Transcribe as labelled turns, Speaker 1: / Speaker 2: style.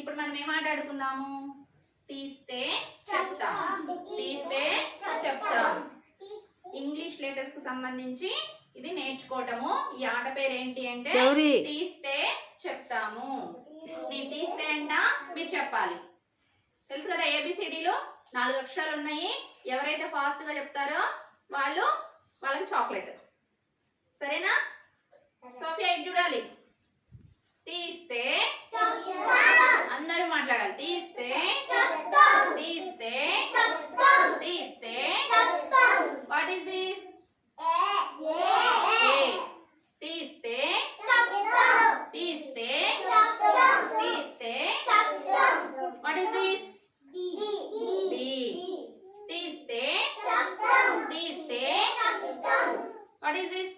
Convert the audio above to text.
Speaker 1: ఇప్పుడు మనం ఏం మాట్లాడుకుందాము తీస్తే చెప్తాం. తీస్తే చెప్తాం. ఇంగ్లీష్ లెటర్స్కు సంబంధించి ఇది నేర్చుకోవటము. ఈ ఆట పేరు ఏంటి అంటే తీస్తే చెప్తాము. నేను తీస్తే అంట మీరు చెప్పాలి. తెలుసు కదా ఏబిసిడిలో నాలుగు అక్షరాలు ఉన్నాయి. ఎవరైతే ఫాస్ట్గా చెప్తారో వాళ్ళు వాళ్ళకి చాక్లెట్ సరేనా? సోఫియా ఇది చూడాలి. మాట్లాడాలి తీస్తే తీస్తే తీస్తే వాట్ ఈస్ దిస్ ఏ తీస్తే తీస్తే తీస్తే వాట్ ఈస్ దిస్ బి తీస్తే తీస్తే వాట్ ఈస్ దిస్